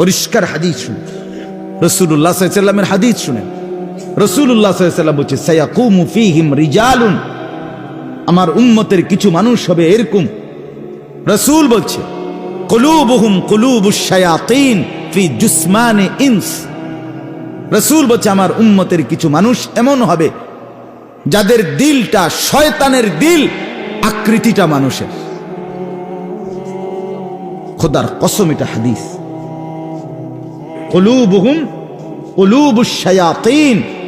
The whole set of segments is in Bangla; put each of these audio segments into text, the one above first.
পরিষ্কার হাদিস শুনেন রসুল্লাহ সাল্লামের হাদিস শুনে। রসুল্লাহ সাল্লাম বলছে, সায়াকুমু ফিহিম রিজালুন। আমার উম্মতের কিছু মানুষ হবে এরকম। রসুল বলছে, কলুবহুম কলুবুশ শায়াতিন ফি জুসমানে ইনস। রসুল বলছে, আমার উম্মতের কিছু মানুষ এমন হবে, যাদের দিলটা শয়তানের দিল, আকৃতিটা মানুষের। খোদার কসম এটা হাদিস।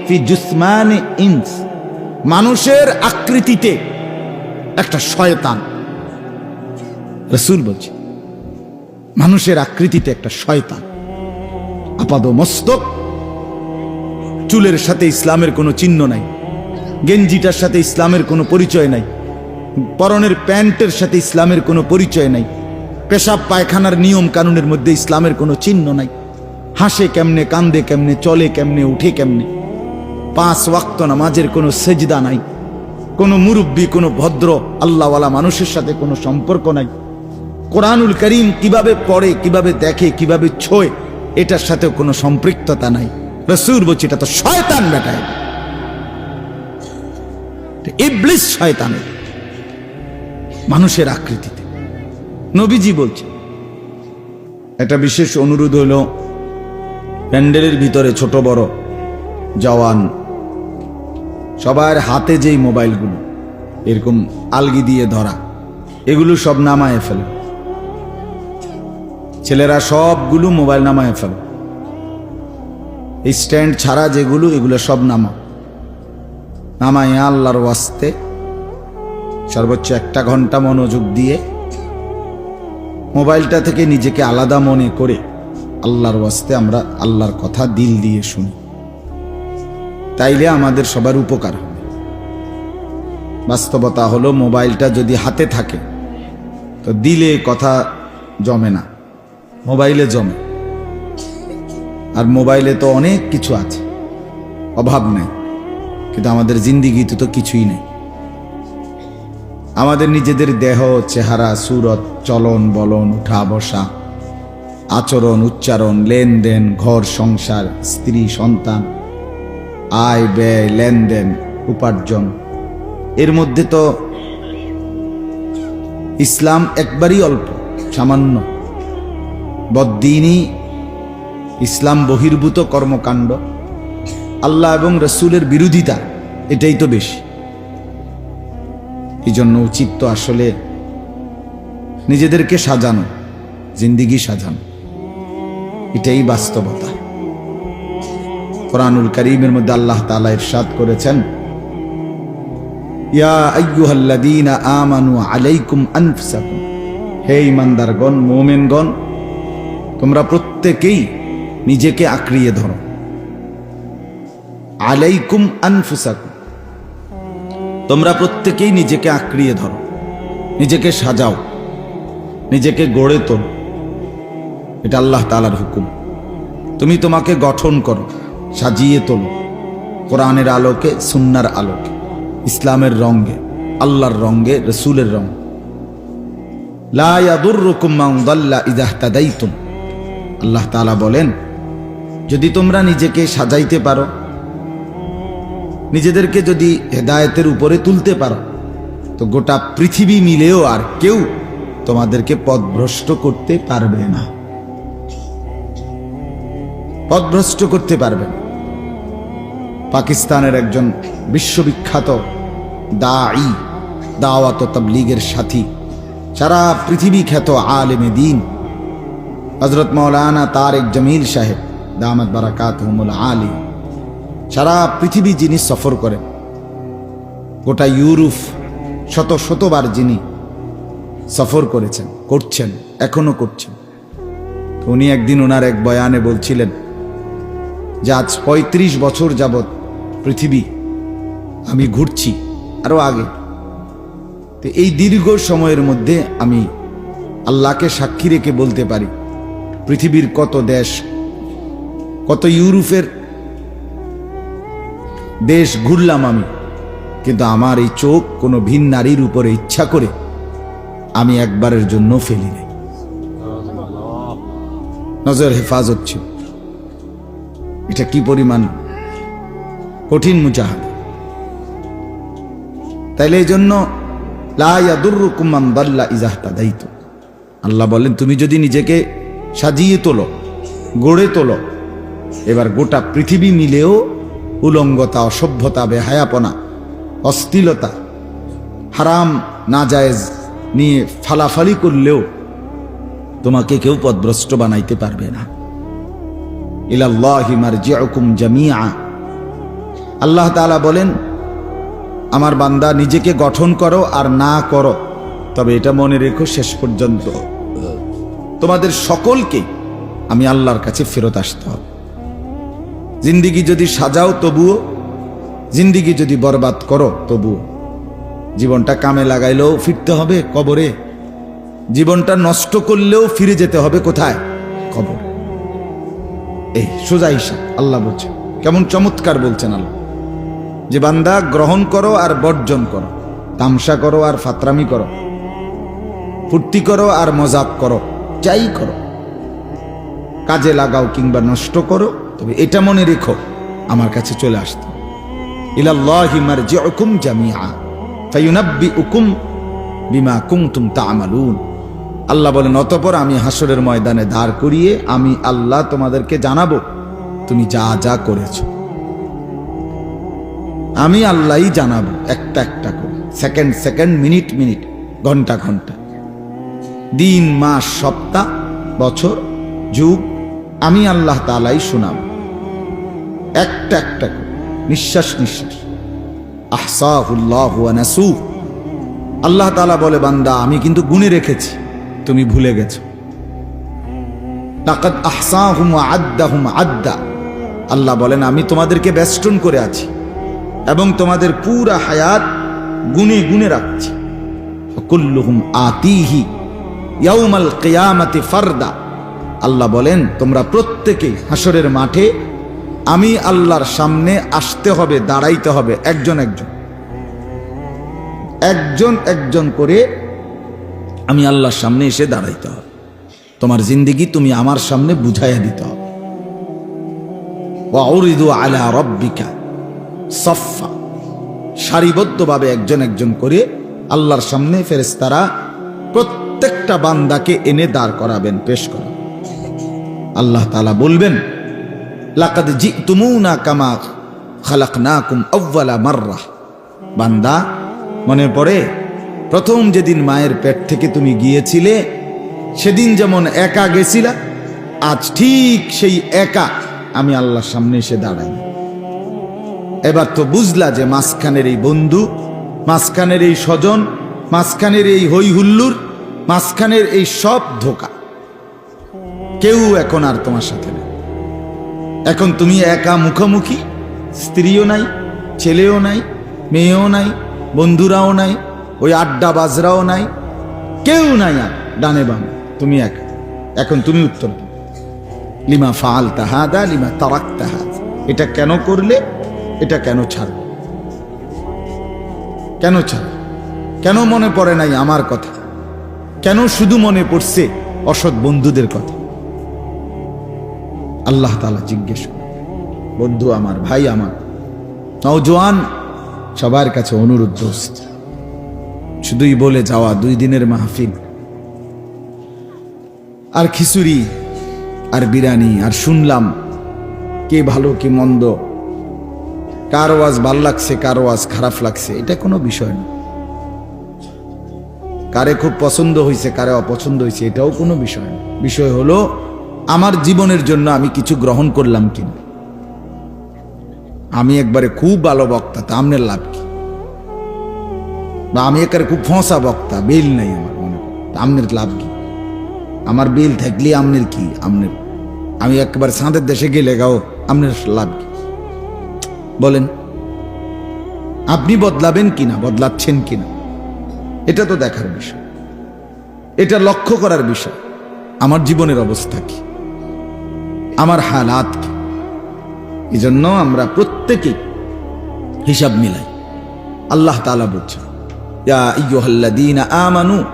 ফি মানুষের আকৃতিতে একটা শয়তান। রসুল বলছে, মানুষের আকৃতিতে একটা শয়তান। আপাদ মস্তক চুলের সাথে ইসলামের কোনো চিহ্ন নাই, গেঞ্জিটার সাথে ইসলামের কোনো পরিচয় নাই, পরনের প্যান্টের সাথে ইসলামের কোনো পরিচয় নাই পেশাব পায়খানার নিয়ম কানুনের মধ্যে ইসলামের কোনো চিহ্ন নাই। হাসে কেমনে, কান্দে কেমনে, চলে কেমনে, উঠে কেমনে। পাঁচ ওয়াক্ত নামাজের কোনো সেজদা নাই। কোনো মুরব্বী, কোনো ভদ্র, আল্লাহওয়ালা মানুষের সাথে কোনো সম্পর্ক নাই। কোরআনুল করিম কীভাবে পড়ে, কীভাবে দেখে, কীভাবে ছোয়, এটার সাথে কোনো সম্পৃক্ততা নাই। রসুর বলছি, এটা তো শয়তান বেটায়। ইবলিস শয়তানের, মানুষের আকৃতিতে। নবীজি বলছে, একটা বিশেষ অনুরোধ হলো প্যান্ডেলের ভিতরে ছোট বড় জওয়ান। সবার হাতে যেই মোবাইলগুলো, এরকম আলগি দিয়ে ধরা, এগুলো সব নামায় ফেলে। ছেলেরা সবগুলো মোবাইল নামায় ফেলে। এই স্ট্যান্ড ছাড়া যেগুলো, এগুলো সব নামা নামায় আল্লাহর ওয়াস্তে সর্বোচ্চ একটা ঘণ্টা মনোযোগ দিয়ে মোবাইলটা থেকে নিজেকে আলাদা মনে করে আল্লাহর ওয়াস্তে আমরা আল্লাহর কথা দিল দিয়ে শুনি। তাইলে আমাদের সবার উপকার হবে। বাস্তবতা হলো মোবাইলটা যদি হাতে থাকে, তো দিলে কথা জমে না, মোবাইলে জমে। আর মোবাইলে তো অনেক কিছু আছে, অভাব নেই, কিন্তু আমাদের জিন্দিগিতে তো কিছুই নেই। আমাদের নিজেদের দেহ, চেহারা, সুরত, চলন, বলন, উঠা, বসা আচরণ, উচ্চারণ, লেনদেন, ঘর, সংসার, স্ত্রী, সন্তান, আয়, ব্যয়, লেনদেন, উপার্জন। এর মধ্যে তো ইসলাম একবারই অল্প, সামান্য। বদ্দিনই ইসলাম বহির্ভূত কর্মকাণ্ড। আল্লাহ এবং রসুলের বিরোধিতা, এটাই তো বেশি। এই জন্য উচিত তো আসলে নিজেদেরকে সাজানো, জিন্দিগি সাজানো। এটাই বাস্তবতা। কোরআনুল করিমের মধ্যে আল্লাহ তালা ইরশাদ করেছেন, ইয়া আইয়ুহাল্লাযীনা আমানু তোমরা প্রত্যেকেই নিজেকে আঁকড়িয়ে ধরো। আলাইকুম আনফুসাকুম। তোমরা প্রত্যেকেই নিজেকে আঁকড়িয়ে ধরো। নিজেকে সাজাও। নিজেকে গড়ে তোলো। এটা আল্লাহ তালার হুকুম। তুমি তোমাকে গঠন করো, সাজিয়ে তোলো, কোরআনের আলোকে, সুন্নার আলোকে, ইসলামের রঙ্গে আল্লাহর রঙ্গে রসুলের রঙ। আল্লাহ তালা বলেন, যদি তোমরা নিজেকে সাজাইতে পারো, নিজেদেরকে যদি হেদায়তের উপরে তুলতে পারো, তো গোটা পৃথিবী মিলেও আর কেউ তোমাদেরকে পথভ্রষ্ট করতে পারবে না। পথভ্রষ্ট করতে পারবে। না পাকিস্তানের একজন বিশ্ববিখ্যাত দাঈ, দাওয়াত তবলিগের সাথী, সারা পৃথিবী খ্যাত আলেমে দিন। হজরত মৌলানা তারেক জমিল সাহেব, দামাত বারাকাত হুমুল আলী। সারা পৃথিবী যিনি সফর করেন, গোটা ইউরোপ শত শতবার যিনি সফর করেছেন, করছেন, এখনও করছেন। উনি একদিন ওনার এক বয়ানে বলছিলেন যে আজ পঁয়ত্রিশ বছর যাবৎ পৃথিবী, আমি ঘুরছি আরও আগে। তো এই দীর্ঘ সময়ের মধ্যে আমি আল্লাহকে সাক্ষী রেখে বলতে পারি, পৃথিবীর কত দেশ, কত ইউরোপের দেশ ঘুরলাম আমি, কিন্তু আমার এই চোখ কোনো ভিন নারীর উপরে ইচ্ছা করে আমি একবারের জন্য ফেলি নাই। নজর হেফাজত ছিল। এটা কি পরিমাণ কঠিন মুজাহাদ? তাইলে এই জন্য আল্লাহ বলেন, তুমি যদি নিজেকে সাজিয়ে তোলো, গড়ে তোলো, এবার গোটা পৃথিবী মিলেও উলঙ্গতা, অসভ্যতা, বেহায়াপনা, অস্থিলতা, হারাম না নাজায়েজ নিয়ে ফালাফালি করলেও তোমাকে কেউ পদভ্রষ্ট বানাইতে পারবে না। জামিআ। আল্লাহ বলেন, আমার বান্দা নিজেকে গঠন করো আর না করো। তবে এটা মনে রেখো শেষ পর্যন্ত। তোমাদের সকলকে আমি আল্লাহর কাছে ফেরত আসতে হবে। জিন্দিগি যদি সাজাও তবুও, জিন্দিগি যদি বরবাদ করো তবুও। জীবনটা কামে লাগাইলেও ফিরতে হবে কবরে। জীবনটা নষ্ট করলেও ফিরে যেতে হবে কোথায়? কবর। এই, সোজা হিসাব আল্লাহ বলছে, কেমন চমৎকার বলছেন আল্লাহ। যে বান্দা গ্রহণ করো আর বর্জন করো, তামসা করো আর ফাতরামি করো, ফুর্তি করো আর মজাক করো, যাই করো। কাজে লাগাও কিংবা নষ্ট করো, তবে এটা মনে রেখো, আমার কাছে চলে আসতো ইলাল্লাহি মারজিউকুম জামিআ, ফায়ুনাব্বিউকুম বিমা কুনতুম তা'মালুন। আল্লাহ বলেন, অতঃপর আমি হাসরের ময়দানে দাঁড় করিয়ে আমি আল্লাহ তোমাদেরকে জানাব, তুমি যা যা করেছ। আমি আল্লাহই জানাব, একটা একটা করে। সেকেন্ড সেকেন্ড, মিনিট মিনিট, ঘণ্টা ঘণ্টা। দিন, মাস, সপ্তাহ, বছর, যুগ, আমি আল্লাহ তালাই শোনাব। একটা একটা করে। নিঃশ্বাস নিঃশ্বাস। আহসাহুল্লাহ আল্লাহ তালা বলে, বান্দা, আমি কিন্তু গুনে রেখেছি। তুমি ভুলে গেছো। লাকাদ আহসাহুম আদ্দাহুম আদ্দা। আল্লাহ বলেন, আমি তোমাদেরকে বেষ্টন করে আছি এবং তোমাদের পুরা হায়াত গুনে গুনে রাখছি। কুল্লুহুম আতিহি ইয়াউমাল কিয়ামাতি ফারদা। আল্লাহ বলেন, তোমরা প্রত্যেকে হাসরের মাঠে আমি আল্লাহর সামনে আসতে হবে, দাঁড়াইতে হবে একজন একজন। একজন একজন করে আমি আল্লাহর সামনে এসে দাঁড়াইতে হবে। তোমার জিন্দিগি তুমি আমার সামনে বুঝাইয়া দিতে হবে। ওয়াউরিদু আলা রব্বিকা সফা সারিবদ্ধভাবে একজন একজন করে আল্লাহর সামনে ফেরেস্তারা প্রত্যেকটা বান্দাকে এনে দাঁড় করাবেন, পেশ করাবেন। আল্লাহ তালা বলবেন, লাকাদ জি তুমুনা কামা খালাক না কুম আব্বালা মার্রা। বান্দা, মনে পড়ে? প্রথম যেদিন মায়ের পেট থেকে তুমি গিয়েছিলে, সেদিন যেমন একা গেছিলা, আজ ঠিক সেই একা আমি আল্লাহর সামনে এসে দাঁড়াই। এবার তো বুঝলা যে মাঝখানের এই বন্ধু, মাঝখানের এই স্বজন, মাঝখানের এই হই হুল্লুর মাঝখানের এই সব ধোকা। কেউ এখন আর তোমার সাথে নেই। এখন তুমি একা মুখোমুখি, স্ত্রীও নাই, ছেলেও নাই, মেয়েও নাই, বন্ধুরাও নাই ওই আড্ডা বাজরাও নাই, কেউ নাই আর, ডানে বাম। তুমি একা। এখন তুমি উত্তর লিমা ফাল তাহাদা লিমা তারাক তাহাদ এটা কেন করলে? এটা কেন ছাড়বে? কেন ছাড়বে? কেন মনে পড়ে নাই আমার কথা? কেন শুধু মনে পড়ছে অসৎ বন্ধুদের কথা? আল্লাহ তালা জিজ্ঞেস বন্ধু আমার, ভাই আমার, নওজোয়ান, সবার কাছে অনুরোধ দোস্ত শুধুই বলে যাওয়া দুই দিনের মাহফিল। আর খিচুড়ি, আর বিরিয়ানি, আর শুনলাম কে ভালো, কে মন্দ। কার ওয়াজ ভালো লাগছে, কার ওয়াজ খারাপ লাগছে, এটা কোনো বিষয় না। কারে খুব পছন্দ হয়েছে কারে অপছন্দ হয়েছে এটাও কোনো বিষয় না। বিষয় হলো, আমার জীবনের জন্য আমি কিছু গ্রহণ করলাম কিনা। আমি একবারে খুব ভালো বক্তা, তা আমনের লাভ কি? বা আমি একারে খুব ফসা বক্তা, বিল নাই আমার মনে আমনের লাভ কি? আমার বিল থাকলে আমনের কি? আমনের আমি একবার সাঁদের দেশে গেলে গাও, আমনের লাভ কি? বলেন, আপনি বদলাবেন কিনা, বদলাচ্ছেন কিনা? এটা তো দেখার বিষয়। এটা লক্ষ্য করার বিষয়। আমার জীবনের অবস্থা কি? আমার হালাত কি? জন্য আমরা প্রত্যেকে হিসাব মিলাই। আল্লাহ তালা বলছে ইয়া আইয়ুহাল্লাযীনা আমানু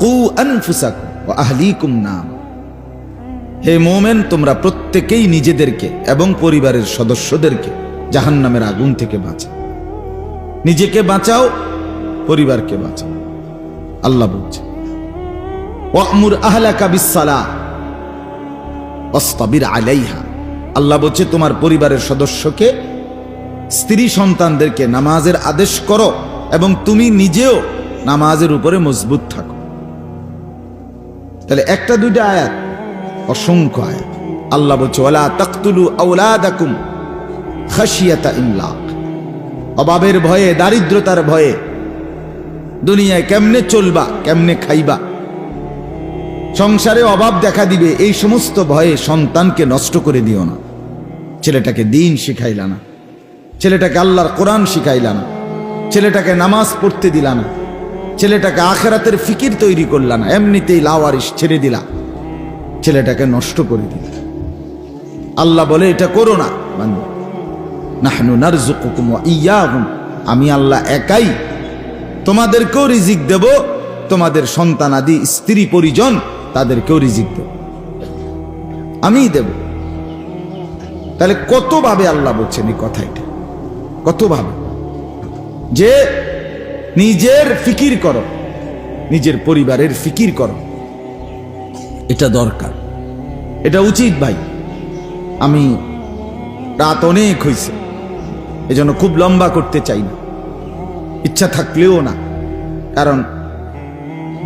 কু আনফুসাকুম ওয়া আহলিকুম নাম। হে মোমেন, তোমরা প্রত্যেকেই নিজেদেরকে এবং পরিবারের সদস্যদেরকে জাহান্নামের আগুন থেকে বাঁচাও। নিজেকে বাঁচাও, পরিবারকে বাঁচাও। আল্লাহ বলছে, ওয়ামুর আহলাকা বিসালা অস্তাবির আলাইহা। আল্লাহ বলছে, তোমার পরিবারের সদস্যকে, স্ত্রী সন্তানদেরকে নামাজের আদেশ করো এবং তুমি নিজেও নামাজের উপরে মজবুত থাকো। তাহলে একটা দুইটা আয়াত, অসংখ্য আয়াত। আল্লাহ বলছে, ওয়ালা তাকতুলু আওলাদাকুম খাশিয়াতা ইমলাক। অভাবের ভয়ে, দারিদ্রতার ভয়ে দুনিয়ায় কেমনে চলবা, কেমনে খাইবা? সংসারে অভাব দেখা দিবে, এই সমস্ত ভয়ে সন্তানকে নষ্ট করে দিও না। ছেলেটাকে দিন শিখাইলা না। ছেলেটাকে আল্লাহর কোরআন শিখাইলা না। ছেলেটাকে নামাজ পড়তে দিলা না ছেলেটাকে আখেরাতের ফিকির তৈরি করলা না এমনিতেই লাওয়ারিস ছেড়ে দিলা ছেলেটাকে নষ্ট করে দিলা আল্লাহ বলে, এটা করো না। নাহনু নারজুকুকুম ইয়াহুম। আমি আল্লাহ একাই তোমাদেরকেও রিজিক দেব। তোমাদের সন্তান আদি, স্ত্রী, পরিজন তাদেরকেও রিজিক দেব। আমিই দেব। তাহলে কতভাবে আল্লাহ বলছেন এই কথা এটা? কতভাবে? যে নিজের ফিকির করো, নিজের পরিবারের ফিকির করো। এটা দরকার। এটা উচিত ভাই। আমি রাত অনেক হয়েছে এজন্য খুব লম্বা করতে চাই না। ইচ্ছা থাকলেও না, কারণ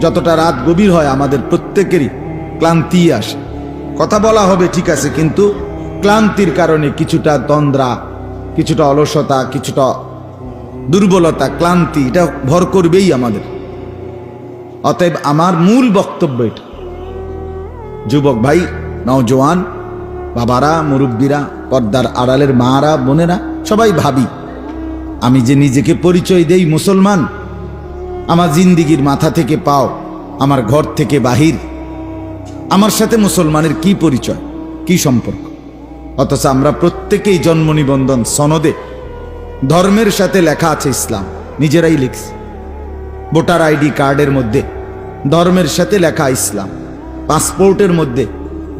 যতটা রাত গভীর হয় আমাদের প্রত্যেকেরই ক্লান্তি আসে। কথা বলা হবে ঠিক আছে, কিন্তু ক্লান্তির কারণে কিছুটা তন্দ্রা কিছুটা অলসতা, কিছুটা দুর্বলতা, ক্লান্তি, এটা ভর করবেই আমাদের। অতএব আমার মূল বক্তব্য এটা। যুবক ভাই, নওজোয়ান, বাবারা, মুরব্বীরা, পর্দার আড়ালের মারা, বোনেরা, সবাই ভাবি, আমি যে নিজেকে পরিচয় দেই মুসলমান, আমার জিন্দিগির মাথা থেকে পাও, আমার ঘর থেকে বাহির, আমার সাথে মুসলমানের কি পরিচয়, কি সম্পর্ক? অথচ আমরা প্রত্যেকেই জন্ম নিবন্ধন সনদে ধর্মের সাথে লেখা আছে ইসলাম। নিজেরাই লিখছি। ভোটার আইডি কার্ডের মধ্যে ধর্মের সাথে লেখা ইসলাম। পাসপোর্টের মধ্যে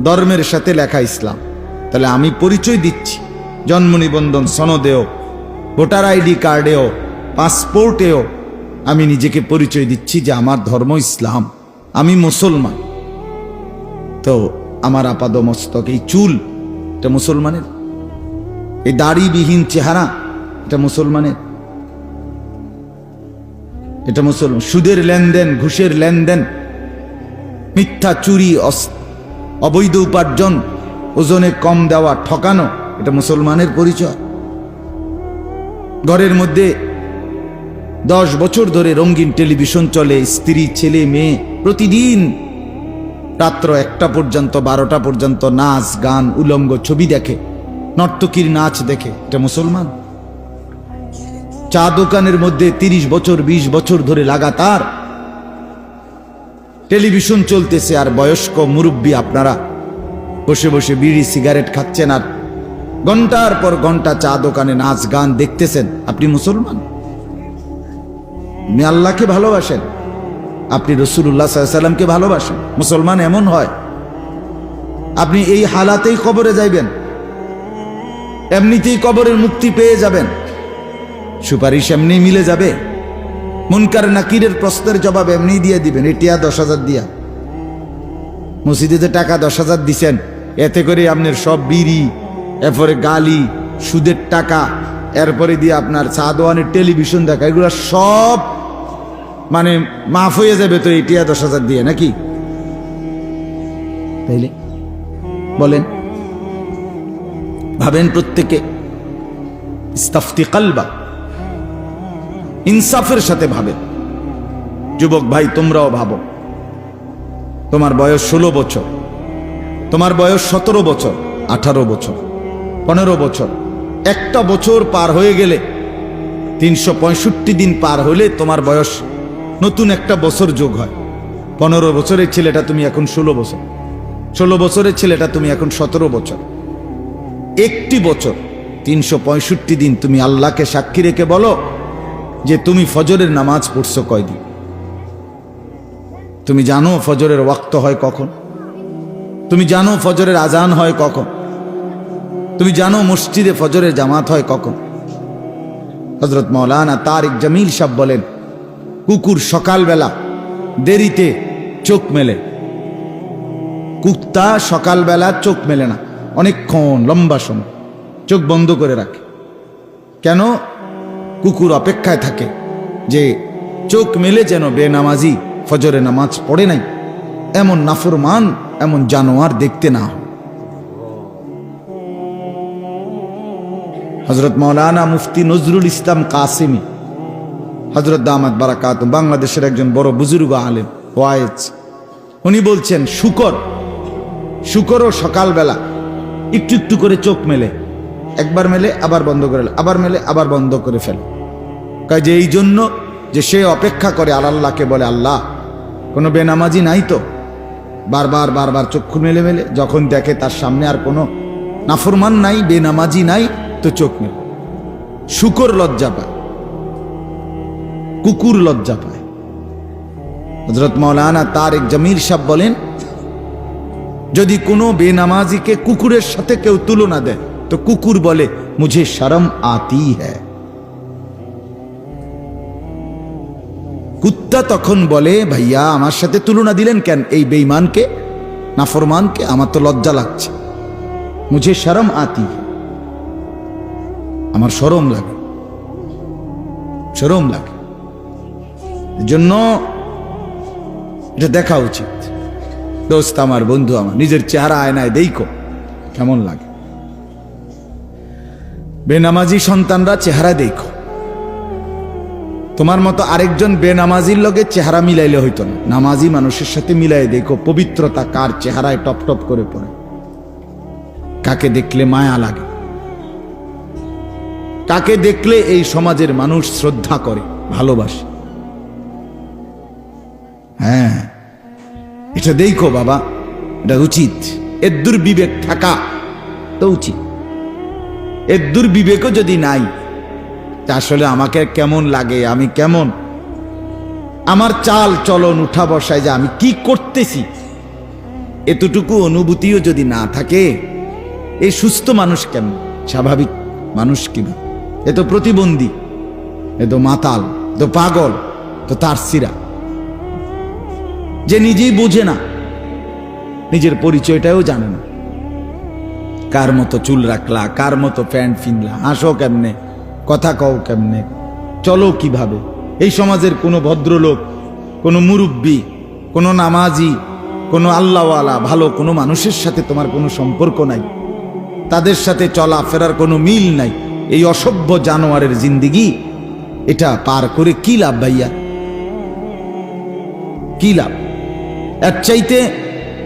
ধর্মের সাথে লেখা ইসলাম। তাহলে আমি পরিচয় দিচ্ছি। জন্ম নিবন্ধন সনদেও, ভোটার আইডি কার্ডেও, পাসপোর্টেও আমি নিজেকে পরিচয় দিচ্ছি যে আমার ধর্ম ইসলাম। আমি মুসলমান। তো আমার আপাদ মস্তক এই চুল, এটা মুসলমানের? এই দাড়িবিহীন চেহারা এটা মুসলমানের, এটা মুসলমান, সুদের লেনদেন, ঘুষের লেনদেন, মিথ্যা চুরি অবৈধ উপার্জন, ওজনে কম দেওয়া, ঠকানো, এটা মুসলমানের পরিচয়। ঘরের মধ্যে দশ বছর ধরে রঙিন টেলিভিশন চলে, স্ত্রী, ছেলে, মেয়ে, প্রতিদিন রাত্র একটা পর্যন্ত, বারোটা পর্যন্ত নাচ, গান, উলঙ্গ ছবি দেখে, নর্তকীর নাচ দেখে, এটা মুসলমান। চা দোকানের মধ্যে তিরিশ বছর ২০ বছর ধরে লাগাতার টেলিভিশন চলতেছে আর বয়স্ক মুরব্বী আপনারা বসে বসে বিড়ি, সিগারেট খাচ্ছেন আর ঘণ্টার পর ঘণ্টা চা দোকানে নাচ, গান দেখতেছেন। আপনি মুসলমান? আপনি আল্লাহকে ভালোবাসেন। আপনি রসুল্লাহ সাল্লামকে ভালোবাসেন। মুসলমান এমন হয়। আপনি এই হালাতেই কবরে যাইবেন। এমনিতেই কবরের মুক্তি পেয়ে যাবেন। সুপারিশ এমনি মিলে যাবে। মুনকার নাকিরের প্রশ্নের জবাব এমনি দিয়ে দিবেন এটিয়া দশ হাজার দিয়া। মসজিদে যে টাকা দশ হাজার দিছেন, এতে করে আপনার সব বিড়ি, এরপরে গালি, সুদের টাকা, এরপরে দিয়ে আপনার সাদওয়ানের টেলিভিশন দেখা, এগুলো সব মানে মাফ হয়ে যাবে তো এটিয়া দশ হাজার দিয়ে, নাকি? তাইলে বলেন। ভাবেন প্রত্যেকে, ইস্তাফতি কালবা। ইনসাফের সাথে ভাবে। যুবক ভাই, তোমরাও ভাবো। তোমার বয়স ষোলো বছর। তোমার বয়স সতেরো বছর, আঠারো বছর, পনেরো বছর। একটা বছর পার হয়ে গেলে, তিনশো পঁয়ষট্টি দিন পার হলে তোমার বয়স নতুন একটা বছর যোগ হয়। পনেরো বছরের ছেলেটা তুমি এখন ষোলো বছর। ষোলো বছরের ছেলেটা তুমি এখন সতেরো বছর। একটি বছর, তিনশো পঁয়ষট্টি দিন তুমি আল্লাহকে সাক্ষী রেখে বলো যে তুমি ফজরের নামাজ পড়ছো কয়দিন? তুমি জানো ফজরের ওয়াক্ত হয় কখন? তুমি জানো ফজরের আজান হয় কখন? তুমি জানো মসজিদে ফজরের জামাত হয় কখন? হজরত মৌলানা তারিক জামিল সাহ বলেন, কুকুর সকালবেলা দেরিতে চোখ মেলে। কুত্তা সকালবেলা চোখ মেলে না, অনেকক্ষণ, লম্বা সময়, চোখ বন্ধ করে রাখে। কেন? কুকুর অপেক্ষায় থাকে যে চোখ মেলে যেন বেনামাজি ফজরে নামাজ পড়ে নাই। এমন নাফরমান, এমন জানোয়ার দেখতে না হজরত মৌলানা মুফতি নজরুল ইসলাম কাসিমি হজরত দামাত বারাকাত, বাংলাদেশের একজন বড় বুজুর্গ আলেম ওয়াইজ উনি বলছেন, শুকর, শুকরও সকালবেলা একটু একটু করে চোখ মেলে, একবার মেলে, আবার বন্ধ করে আবার মেলে, আবার বন্ধ করে ফেলে। কাজে এই জন্য যে সে অপেক্ষা করে আল্লাহকে বলে, আল্লাহ, কোনো বেনামাজি নাই তো? বারবার বারবার চক্ষু মেলে মেলে, যখন দেখে তার সামনে আর কোনো নাফরমান নাই, বেনামাজি নাই, তো চোখ মেলে। শুকর লজ্জা পায়, কুকুর লজ্জা পায়। হজরত মৌলানা তারেক জমির সাহ বলেন, যদি কোনো বেনামাজিকে কুকুরের সাথে কেউ তুলনা দেয়, তো কুকুর বলে, মুঝে শরম আতি হ্যায়। কুত্তা তখন বলে, ভাইয়া, আমার সাথে তুলনা দিলেন কেন এই বেঈমানকে? নাফরমানকে? আমার তো লজ্জা লাগছে। মুঝে শরম আতি আমার সরম লাগে। সরম লাগে। জন্য এটা দেখা উচিত। দোস্ত, আমার বন্ধু আমার, নিজের চেহারা আয়নায় দেখো, কেমন লাগে। বেনামাজি সন্তানরা চেহারা দেখো। তোমার মতো আরেকজন বেনামাজির লগে চেহারা মিলাইলে হইতো না। নামাজি মানুষের সাথে মিলাই দেখো, পবিত্রতা কার চেহারায় টপ টপ করে পড়ে। কাকে দেখলে মায়া লাগে? কাকে দেখলে এই সমাজের মানুষ শ্রদ্ধা করে, ভালোবাসে? হ্যাঁ এটা দেখো বাবা, এটা উচিত। এর দুর্বিবেক থাকা, তো উচিত। এর দুর্বিবেকও যদি নাই তা আসলে আমাকে কেমন লাগে? আমি কেমন? আমার চাল চলন উঠা বসায় যে আমি কি করতেছি? এতটুকু অনুভূতিও যদি না থাকে এই সুস্থ মানুষ কেমন? স্বাভাবিক মানুষ কিনা এ তো প্রতিবন্ধী, এ তো মাতাল তো পাগল তো তার সিরা। যে নিজেই বোঝে না, নিজের পরিচয়টাও জানে না। কার মতো চুল রাখলা, কার মতো প্যান্ট ফিনলা, হাসো কেমনে? কথা কও কেমনে? চলো কীভাবে? এই সমাজের কোনো ভদ্রলোক, কোনো মুরব্বী, কোনো নামাজি, কোনো আল্লাহওয়ালা, ভালো কোনো মানুষের সাথে তোমার কোনো সম্পর্ক নাই। তাদের সাথে চলা ফেরার কোনো মিল নাই। এই অসভ্য জানোয়ারের জিন্দিগি, এটা পার করে কি লাভ ভাইয়া? কি লাভ? এর চাইতে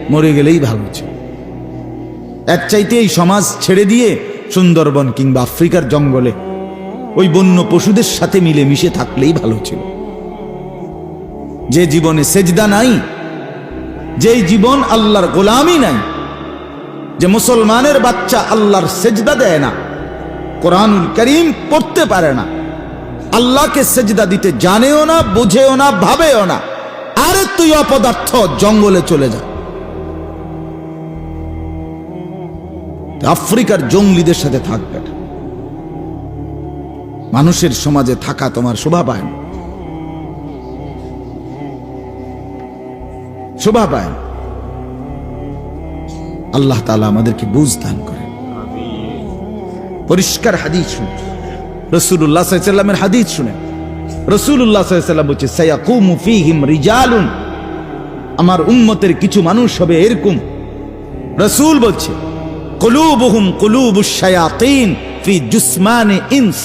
মরে গেলেই ভালো ছিল এর চাইতে এই সমাজ ছেড়ে দিয়ে সুন্দরবন কিংবা আফ্রিকার জঙ্গলে ওই বন্য পশুদের সাথে মিলে মিশে থাকলেই ভালো ছিল যে জীবনে সেজদা নাই, যেই জীবন আল্লাহর গোলামি নাই, যে মুসলমানের বাচ্চা আল্লাহর সেজদা দেয় না, কোরআনুল করিম পড়তে পারে না, আল্লাহকে সেজদা দিতে জানেও না, বুঝেও না, ভাবেও না, আরে তুই অপদার্থ, জঙ্গলে চলে যা আফ্রিকার জঙ্গলিদের সাথে থাকবে না। মানুষের সমাজে থাকা তোমার শোভা পায় শোভা পায়। আল্লাহ তালা আমাদেরকে বুঝ দান করে পরিষ্কার হাদিস শুনে রসুল্লাহ সাল্লামের হাদিস শুনে রসুল্লাহ সাল্লাম বলছে, সায়াকুমু ফিহিম রিজালুন। আমার উম্মতের কিছু মানুষ হবে এরকম। রসুল বলছে, কলুবহুম কলুবুশ শায়াতিন ফি জুসমানে ইনস।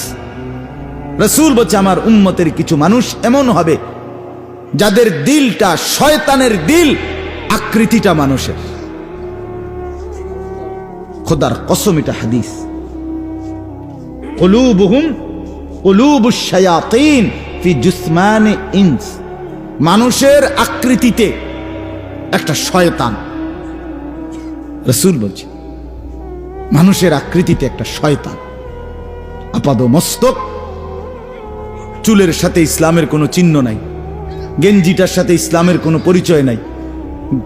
রসুল বলছে, আমার উম্মতের কিছু মানুষ এমন হবে যাদের দিলটা শয়তানের দিল, আকৃতিটা মানুষের। খোদার কসম, এটা হাদিস। কলুবহুম ইনস। মানুষের আকৃতিতে একটা শয়তান। রসুল বলছে, মানুষের আকৃতিতে একটা শয়তান। আপাদ মস্তক চুলের সাথে ইসলামের কোনো চিহ্ন নাই, গেঞ্জিটার সাথে ইসলামের কোনো পরিচয় নাই,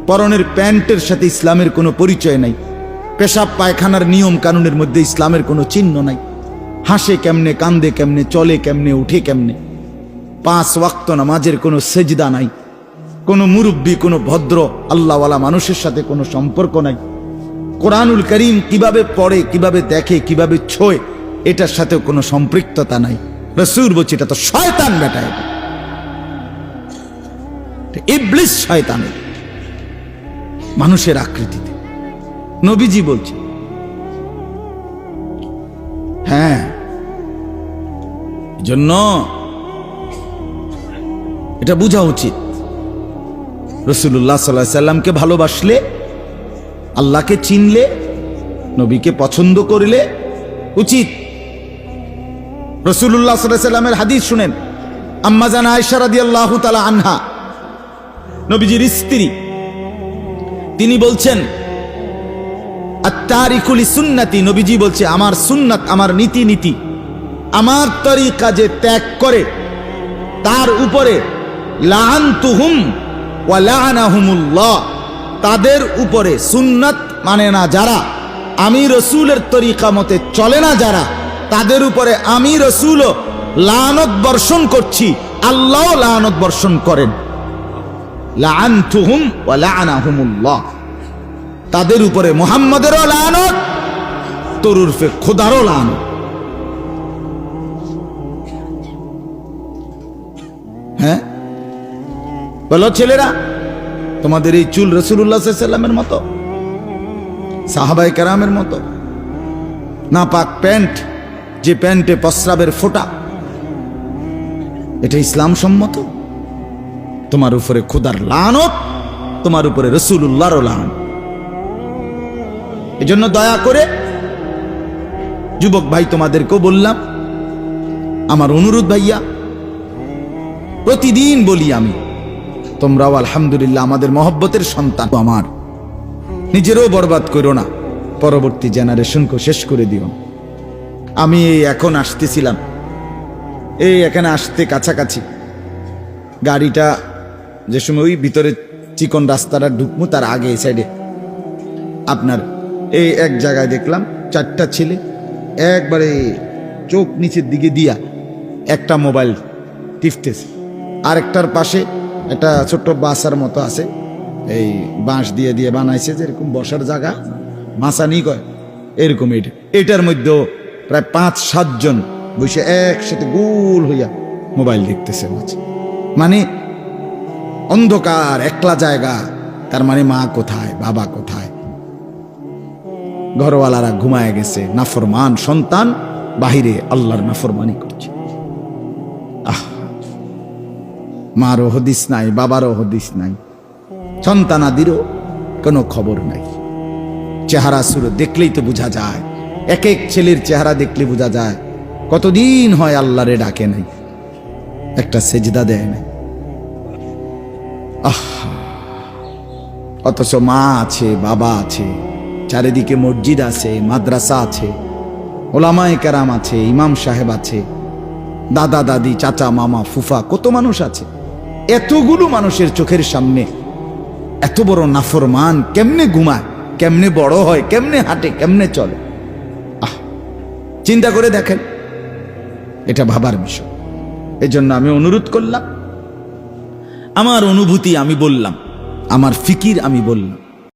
পরনের প্যান্টের সাথে ইসলামের কোনো পরিচয় নাই, পেশাব পায়খানার নিয়ম কানুনের মধ্যে ইসলামের কোনো চিহ্ন নাই, হাসে কেমনে, কান্দে কেমনে, চলে কেমনে, উঠে কেমনে, পাঁচ ওয়াক্ত নামাজের কোনো সেজদা নাই, কোনো মুরব্বী, কোনো ভদ্র আল্লাহওয়ালা মানুষের সাথে কোনো সম্পর্ক নাই, কোরআনুল করিম কীভাবে পড়ে, কীভাবে দেখে, কীভাবে ছোয়, এটার সাথেও কোনো সম্পৃক্ততা নাই। রসুর বলছি, এটা তো শয়তান বেটা এটা। এটা ইবলিস শয়তানের মানুষের আকৃতিতে। নবীজি বলছে হ্যাঁ জন্য এটা বোঝা উচিত। রসুল্লাহ সাল্লাহ সাল্লামকে ভালোবাসলে, আল্লাহকে চিনলে, নবীকে পছন্দ করলে উচিত। রসুল্লাহ সাল্লাহ সাল্লামের হাদিস শুনেন। আম্মা জানা আয়সা রাদি আল্লাহ তালা আনহা, নবীজির স্ত্রী, তিনি বলছেন আত্মারিকুলি সুন্নাতি নবীজি বলছে, আমার সুন্নাত, আমার নীতি নীতি আমার তরিকা যে ত্যাগ করে, তার উপরে লাহান্তুহুম ওয়া লাআনাহুমুল্লাহ, তাদের উপরে সুন্নাত মানে না যারা, আমি রসুলের তরিকা মতে চলে না যারা তাদের উপরে আমি রসুলও লানত বর্ষণ করছি আল্লাহ লানত বর্ষণ করেন। তাদের উপরে মোহাম্মদেরও লানত তোর খোদারও লানত। হ্যাঁ? বলো ছেলেরা, তোমাদের এই চুল রসুল্লাহ সাল্লামের মতো? সাহাবাই কেরামের মতো? না পাক প্যান্ট যে প্যান্টে প্রস্রাবের ফোটা। এটা ইসলাম সম্মত? তোমার উপরে খুদার লানত, তোমার উপরে রসুল্লাহরও লান। এজন্য দয়া করে, যুবক ভাই, তোমাদেরকেও বললাম, আমার অনুরোধ ভাইয়া, প্রতিদিন বলি আমি, তোমরাও আলহামদুলিল্লাহ আমাদের মহব্বতের সন্তান আমার। নিজেরও বরবাদ করো না, পরবর্তী জেনারেশনকে শেষ করে দিও। আমি এই এখন আসতেছিলাম। এই এখানে আসতে কাছাকাছি। গাড়িটা যে সময় ওই ভিতরে চিকন রাস্তাটা ঢুকবো, তার আগে এই সাইডে আপনার এই এক জায়গায় দেখলাম, চারটা ছেলে, একবারে চোখ নিচের দিকে দিয়া একটা মোবাইল টিপতেছে। আরেকটার পাশে একটা ছোট্ট বাসার মতো আছে। এই বাঁশ দিয়ে দিয়ে বানাইছে, যেরকম বসার জায়গা মাসানি কয়, এরকম এটা এটার মধ্যেও প্রায় পাঁচ, সাতজন বসে একসাথে গোল হইয়া মোবাইল দেখতেছে মাঝে। মানে অন্ধকার, একলা জায়গা, তার মানে মা কোথায়, বাবা কোথায়? ঘরওয়ালারা ঘুমায় গেছে, নাফরমান সন্তান, বাহিরে আল্লাহর নাফরমানি করছে। আহ, মারও হদিস নাই, বাবারও হদিস নাই। সন্তানাদিরও কোনো খবর নাই। চেহারা সুর দেখলেই তো বোঝা যায়। এক এক ছেলের চেহারা দেখলে বোঝা যায়, কতদিন হয় আল্লাহরে ডাকে নাই, একটা সেজদা দেয় নাই। আহ! অথচ মা আছে, বাবা আছে, চারিদিকে মসজিদ আছে, মাদ্রাসা আছে, ওলামায় কারাম আছে, ইমাম সাহেব আছে, দাদা, দাদি, চাচা, মামা, ফুফা, কত মানুষ আছে। এতগুলো মানুষের চোখের সামনে এত বড় নাফরমান কেমনে ঘুমায়, কেমনে বড় হয়, কেমনে হাঁটে, কেমনে চলে? চিন্তা করে দেখেন। এটা ভাবার বিষয়। এজন্য আমি অনুরোধ করলাম। আমার অনুভূতি আমি বললাম। আমার ফিকির আমি বললাম।